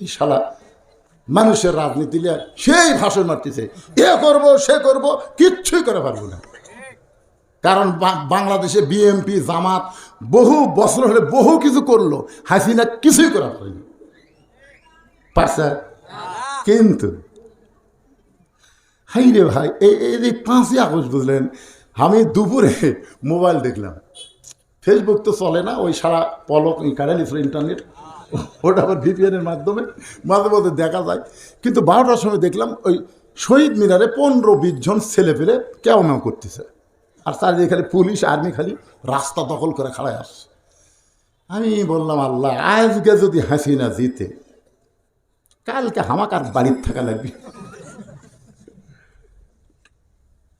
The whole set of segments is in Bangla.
এই শালা মানুষের রাজনীতি লিয়ে সেই ভাষণ মারতেছে। এ করব, সে করব, কিচ্ছুই করে পারব না। কারণ বাংলাদেশে বিএমপি জামাত বহু বছর হলে বহু কিছু করল, হাসিনা কিছুই করা পারেনি। পারছে? কিন্তু হাই রে ভাই, এই এই পাঁচই আগস্ট বুঝলেন, আমি দুপুরে মোবাইল দেখলাম। ফেসবুক তো চলে না, ওই সারা পলক কারেন্ট ইন্টারনেট ওটা আবার ভিপিএনের মাধ্যমে মাঝে মধ্যে দেখা যায়। কিন্তু বারোটার সময় দেখলাম ওই শহীদ মিনারে পনেরো বিশ জন ছেলে পেলে কেউ নাও করতেছে। আর চারিদিকে খালি পুলিশ, আর্মি খালি রাস্তা দখল করে খাড়ায় আসছে। আমি বললাম, আল্লাহ, আজকে যদি হাসিনা জিতে, কালকে হামাকার বাড়ির থাকা লাগবে।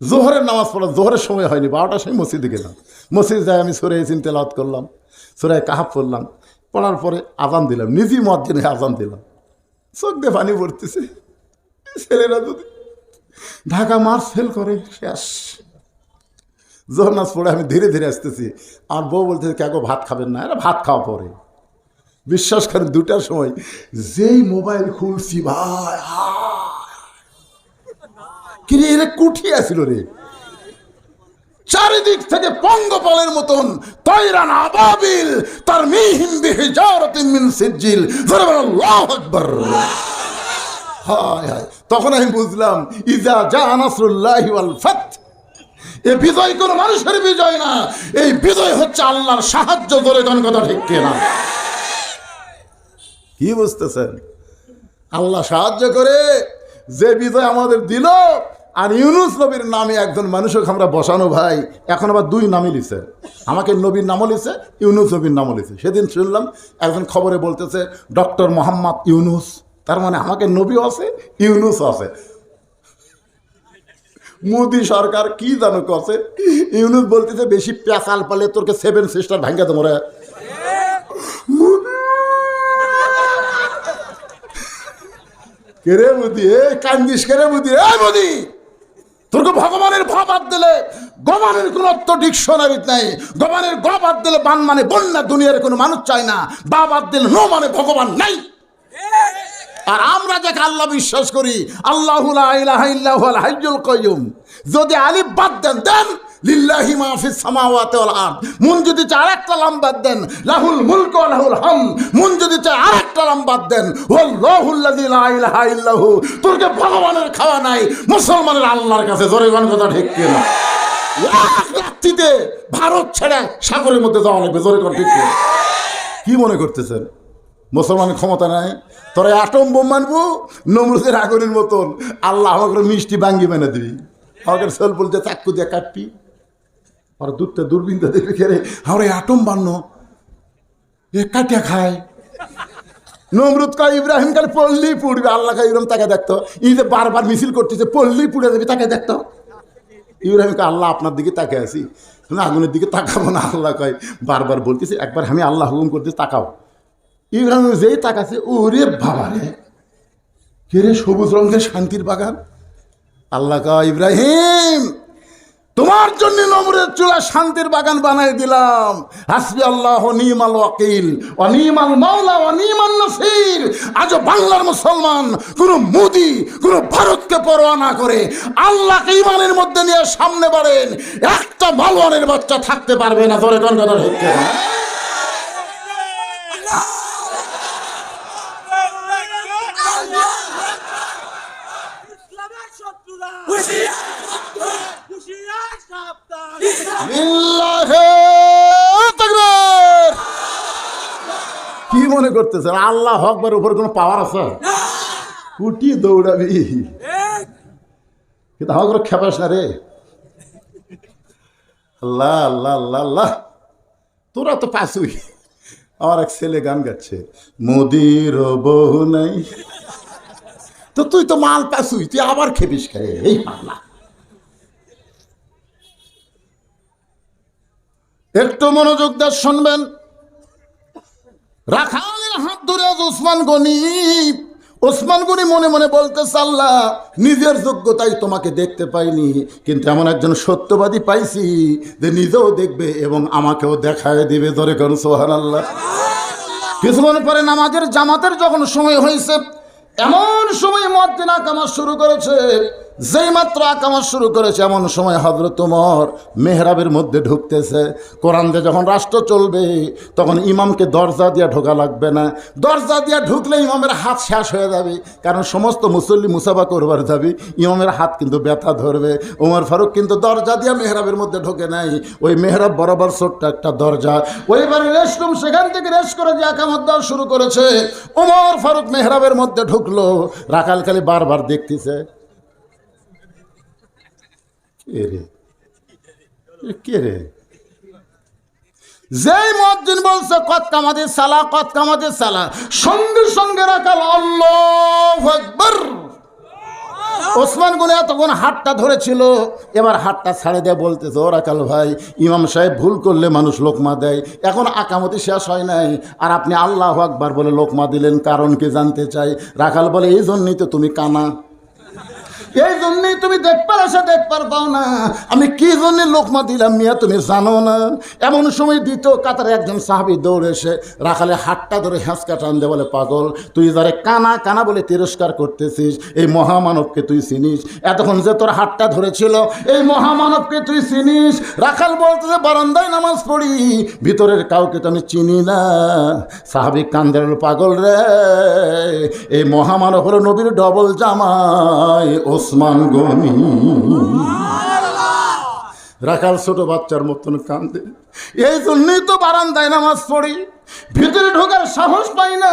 জোহরের নামাজ পড়া, জোহরের সময় হয়নি, বারোটার সময় মসজিদে গেলাম। মসজিদে যাই আমি সরে এসিন তেলাওয়াত করলাম সুরায় কাহাব পড়লাম। পড়ার পরে আজান দিলাম, নিজেই মজ্জিনে আজান দিলাম। চোখ দিয়ে পানি পড়তেছে। ছেলেরা যদি ঢাকা মার্চ ফেল করে, শেষ। জোহর নামাজ পড়ে আমি ধীরে ধীরে আসতেছি। আর বউ বলতেছে, কে গো, ভাত খাবেন না? এরা ভাত খাওয়া পরে। বিশ্বাস করেন দুটার সময় যেই মোবাইল খুলছি, ভাই কিরে, এরা কুঠি আসিল রে? চারিদিক থেকে পঙ্গপালের মতন, তৈরান আবাবিল, তার মিহিম বিহিজারাতিন মিন হায় হায়, তখন আমি বুঝলাম, ইজা জা এ বিজয় কোনো মানুষের বিজয় না, এই বিজয় হচ্ছে আল্লাহর সাহায্য ধরে কোন কথা ঠিক না কি বুঝতেছেন? আল্লাহ সাহায্য করে যে বিজয় আমাদের দিল আর ইউনুস নবীর নামে একজন মানুষকে আমরা বসানো ভাই। এখন আবার দুই নামই লিছে। আমাকে নবীর নামও লিছে, ইউনুস নবীর নামও লিছে। সেদিন শুনলাম একজন খবরে বলতেছে, ডক্টর মোহাম্মদ ইউনুস। তার মানে আমাকে নবীও আছে ইউনুস আছে। মোদি সরকার কি জানো কছে ইউনুস বলতেছে, বেশি পেঁচাল পালে তোরকে সেভেন সিস্টার ভাঙ্গা তোমরা কেরে মুদি? এ কান্দিস কেরে মুদি? এ মুদি! তোর ভগবানের ভ বাদ দিলে গমানের কোন অর্থ ডিকশনারিত নাই। গমানের গ বাদ দিলে বান মানে বন্যা, দুনিয়ার কোনো মানুষ চায় না। বা বাদ দিলে নো মানে ভগবান নাই। আর আমরা যাকে আল্লাহ বিশ্বাস করি, আল্লাহ হাইজুল কয়ুম যদি আলিফ বাদ দেন দেন লিল্লাহি মাহফিস সামাওয়াতি ওয়াল মুন যদি চায় আরেকটা লাম বাদ দেন, লাহুল মুলক ওয়া লাহুল হাম মুন যদি চায় আরেকটা লাম বাদ দেন ওয়াল্লাহুল্লাযী লা ইলাহা ইল্লাহু। তোরকে ভগবানের খাওয়া নাই, মুসলমানের আল্লাহর কাছে জোরে গান কথা ঠিক কিনা। এক রাত্রিতে ভারত ছেড়ে সাগরের মধ্যে যাওয়া লাগবে, জোরে কথা ঠিক কিনা? কি মনে করতেছেন? মুসলমানের ক্ষমতা নাই? তোরা অ্যাটম বোম মানবো? নমরুদের আগুনের মতন। আল্লাহ আমাকে মিষ্টি বাঙ্গি মেনে দিবি। আমাকে সেল বলতে চাক্কু দিয়ে কাটবি। আর দুধটা দূরবীনটা দেখবি খেলে আমরা আটম বান্ন এ কাটিয়া খায় নমরুদ কা ইব্রাহিম কালে পড়লেই পুড়বে আল্লাহ কা ইব্রাহিম তাকে দেখতো ই যে বারবার মিছিল করতেছে পড়লেই পুড়ে দেবে তাকে দেখতো ইব্রাহিম কা আল্লাহ আপনার দিকে তাকে আছি আগুনের দিকে তাকাবো না আল্লাহ কয় বারবার বলতেছে একবার আমি আল্লাহ হুকুম করতেছি তাকাও ইব্রাহিম যেই তাকাছে ওরে বাবা রে কে রে সবুজ রঙের শান্তির বাগান আল্লাহ কা ইব্রাহিম তোমার জন্য নমরের চুলা শান্তির বাগান বানাই দিলাম। হাসবি আল্লাহ নিমাল ওয়াকিল অনিমাল মাওলা অনিমান নসির। আজও বাংলার মুসলমান কোনো মোদি কোনো ভারতকে পরোয়া না করে আল্লাহকে ইমানের মধ্যে নিয়ে সামনে বাড়েন। একটা মালওয়ানের বাচ্চা থাকতে পারবে না ধরে কোন কথা হচ্ছে না কি মনে করতেছেন? আল্লাহ হকবার উপর কোনো পাওয়ার আছে? কুটি দৌড়াবি। কিন্তু কোনো খেপাস না রে। আল্লাহ আল্লাহ আল্লাহ আল্লাহ। তোরা তো পাসুই। আমার এক ছেলে গান গাচ্ছে, মোদির বহু নাই। তো তুই তো মাল পাসুই, তুই আবার খেপিস খায় এই পাগলা। একটু মনোযোগ দিয়ে শুনবেন। রাখালের হাত ধরে আজ ওসমান গনি ওসমান গনি মনে মনে বলতে আল্লাহ, নিজের যোগ্যতাই তোমাকে দেখতে পাইনি, কিন্তু এমন একজন সত্যবাদী পাইছি যে নিজেও দেখবে এবং আমাকেও দেখায় দিবে। ধরে কোন সোহান আল্লাহ কিছুক্ষণ পরে নামাজের জামাতের যখন সময় হয়েছে, এমন সময় মদ্দিন আকামাজ শুরু করেছে যেই মাত্র আকামাজ শুরু করেছে, এমন সময় হজরত তোমার মেহরাবের মধ্যে ঢুকতেছে। কোরআন দিয়ে যখন রাষ্ট্র চলবে, তখন ইমামকে দরজা দিয়ে ঢোকা লাগবে না। দরজা দিয়ে ঢুকলে ইমামের হাত শেষ হয়ে যাবে, কারণ সমস্ত মুসল্লি মুসাফা করবার যাবে ইমামের হাত কিন্তু ব্যথা ধরবে। ওমর ফারুক কিন্তু দরজা দিয়ে মেহরাবের মধ্যে ঢোকে নাই। ওই মেহরাব বরাবর ছোট্ট একটা দরজা। ওইবার রেস্টরুম সেখান থেকে রেস্ট করে যে একামত দেওয়া শুরু করেছে ওমর ফারুক মেহরাবের মধ্যে ঢুকলো। রাখাল খালি বারবার দেখতেছে। কে রে কে রে? যেই মজ্জিন বলছে, কত কামাদের সালা, কত কামাদের সালা। সঙ্গে সঙ্গে রাখাল আল্লাহ আকবার। ওসমান গুনে তখন হাতটা ধরেছিল, এবার হাতটা ছাড়ে দেয় বলতেছে, ও রাকাল ভাই, ইমাম সাহেব ভুল করলে মানুষ লোকমা দেয়। এখন আকামতি শেষ হয় নাই। আর আপনি আল্লাহ আকবার বলে লোকমা দিলেন, কারণ কি জানতে চাই? রাখাল বলে, এই জন্যই তো তুমি কানা। এই জন্যই তুমি দেখবার আসে, দেখবার পাও না। আমি কি জন্য লোকমা দিলাম মিয়া, তুমি জানো না। এমন সময় দ্বিতীয় কাতারে একজন সাহাবি দৌড়ে এসে রাখালে হাতটা ধরে হ্যাঁচকা টান দে বলে, পাগল, তুই যারে কানা কানা বলে তিরস্কার করতেছিস, এই মহামানবকে তুই চিনিস। এতক্ষণ যে তোর হাতটা ধরেছিল, এই মহামানবকে তুই চিনিস। রাখাল বলতে যে, বারান্দায় নামাজ পড়ি, ভিতরের কাউকে তো আমি চিনি না। সাহাবিক কান্দের পাগল রে, এই মহামানব হলো নবীর ডবল জামাই ওসমান গনি। রাখাল ছোট বাচ্চার মতন কান্দে। এই জন্যই তো বারান্দায় নামাজ পড়ি। ভিতরে ঢোকার সাহস পাই না।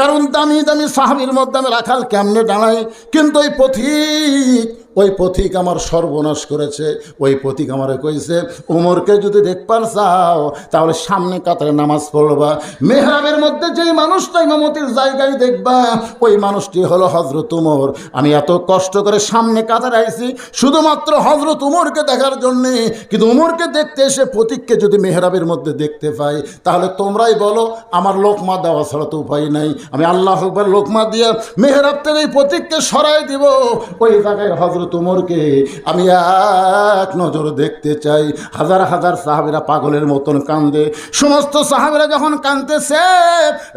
কারণ দামি দামি সাহাবির মধ্যে আমি রাখাল কেমনে দাঁড়াই? কিন্তু ওই পথিক ওই পথিক আমার সর্বনাশ করেছে, ওই পথিক আমারে কইছে, উমরকে যদি দেখবার চাও, তাহলে সামনে কাতারে নামাজ পড়বা। মেহরাবের মধ্যে যেই মানুষটা ইমামতির জায়গায় দেখবা, ওই মানুষটি হলো হজরত উমর। আমি এত কষ্ট করে সামনে কাতারে আইছি, শুধুমাত্র হজরত উমরকে দেখার জন্যে, কিন্তু উমরকে দেখতে এসে পথিককে যদি মেহরাবের মধ্যে দেখতে পাই, তাহলে তোমরাই বলো, আমার লোকমা দেওয়া ছাড়া তো উপায় নাই। আমি আল্লাহ আকবার লোকমা দিয়ে মেহরাব থেকে এই প্রতীককে সরাই দিব। ওই জায়গায় হজরত উমরকে আমি এক নজর দেখতে চাই। হাজার হাজার সাহাবিরা পাগলের মতন কান্দে। সমস্ত সাহাবিরা যখন কান্দতেছে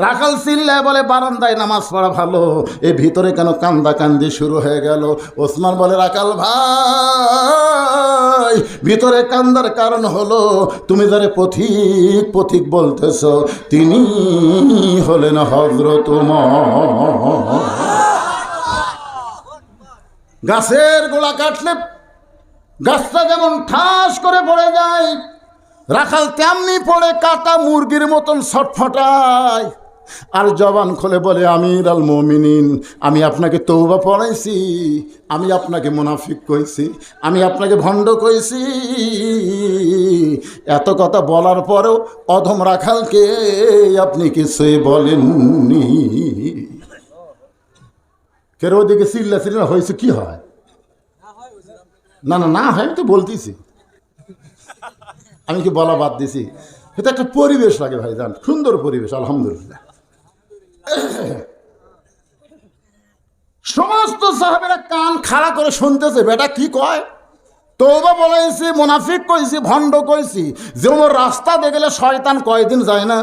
রাখাল সিল্লায় বলে, বারান্দায় নামাজ পড়া ভালো। এ ভিতরে কেন কান্দা কান্দি শুরু হয়ে গেল? ওসমান বলে, রাখাল ভাই, ভিতরে কান্দার কারণ হলো, তুমি যারে পথিক পথিক বলতেছ, তিনি হলেন হজরত গাছের গোড়া কাটলে গাছটা যেমন ঠাস করে পড়ে যায়, রাখাল তেমনি পড়ে কাটা মুরগির মতন ছটফটায়। আর জবান খোলে বলে, আমির আল মমিনিন, আমি আপনাকে তৌবা পড়াইছি, আমি আপনাকে মুনাফিক কইছি, আমি আপনাকে ভণ্ড কইছি। এত কথা বলার পরেও অধম রাখালকে আপনি কিছুই বলেননি। কেন ওদিকে চিল্লা চিল্লা হয়েছে কি হয় না না না হয় আমি তো বলতেছি আমি কি বলা বাদ দিছি এটা একটা পরিবেশ লাগে ভাই জান সুন্দর পরিবেশ আলহামদুলিল্লাহ সমস্ত সাহেবেরা কান খাড়া করে শুনতেছে বেটা কি কয় তৌবা বলাইছি মুনাফিক কইছি ভণ্ড কইছি যে ওর রাস্তা দেখলে শয়তান কয়দিন যায় না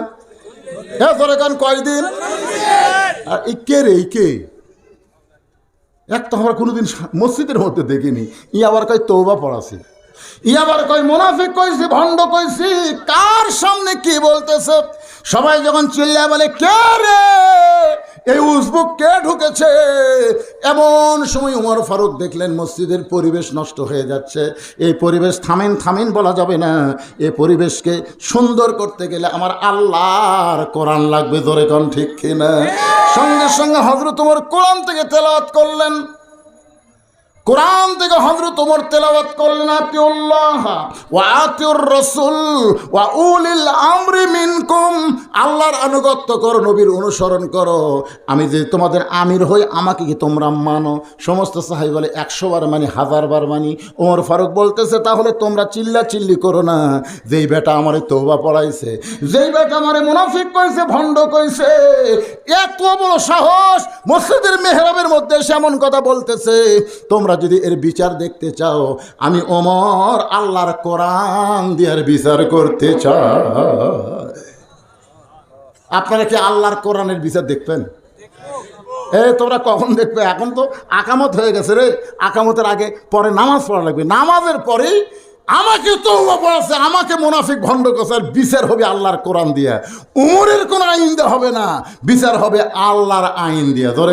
হ্যাঁ কান কয়দিন আর কে রে কে এক তো আমরা কোনোদিন মসজিদের মধ্যে দেখিনি। ই আবার কয় তৌবা পড়াছি। ই আবার কয় মুনাফিক কইছি, ভণ্ড কইছি, কার সামনে কি বলতেছে? সবাই যখন চিল্লা বলে, কে রে? এই উজবুক কে ঢুকেছে? এমন সময় উমর ফারুক দেখলেন মসজিদের পরিবেশ নষ্ট হয়ে যাচ্ছে। এই পরিবেশ থামেন থামেন বলা যাবে না। এই পরিবেশকে সুন্দর করতে গেলে আমার আল্লাহর কোরআন লাগবে, ধরে কন ঠিক কিনা? সঙ্গে সঙ্গে হজরত উমর কোরআন থেকে তেলাওয়াত করলেন। থেকে করলেন আতিউল্লাহ আতিউর রাসূল উলিল আমরি মিনকুম। আল্লাহর আনুগত্য করো, নবীর অনুসরণ করো। আমি যে তোমাদের আমির হই, আমাকে কি তোমরা মানো? সমস্ত বলে, একশো বার মানি, হাজার বার মানি। ওমর ফারুক বলতেছে, তাহলে তোমরা চিল্লা চিল্লি করো না। যেই বেটা আমারে তৌবা পড়াইছে, যেই বেটা আমারে মুনাফিক কইছে, ভণ্ড কইছে, এত বড় সাহস মসজিদের মেহরাবের মধ্যে এমন কথা বলতেছে। তোমরা যদি এর বিচার দেখতে চাও, আমি ওমর আল্লাহর কোরআন দিয়ার বিচার করতে চাই। আপনারা কি আল্লাহর কোরআনের বিচার দেখবেন? এ, তোমরা কখন দেখবে? এখন তো আকামত হয়ে গেছে রে। আকামতের আগে পরে নামাজ পড়া লাগবে। নামাজের পরেই আমাকে তো পড়াচ্ছে আমাকে মোনাফিক ভণ্ড করছে, আর বিচার হবে আল্লাহর কোরআন দিয়ে। উমরের কোনো আইন দিয়ে হবে না, বিচার হবে আল্লাহর আইন দিয়ে। ধরে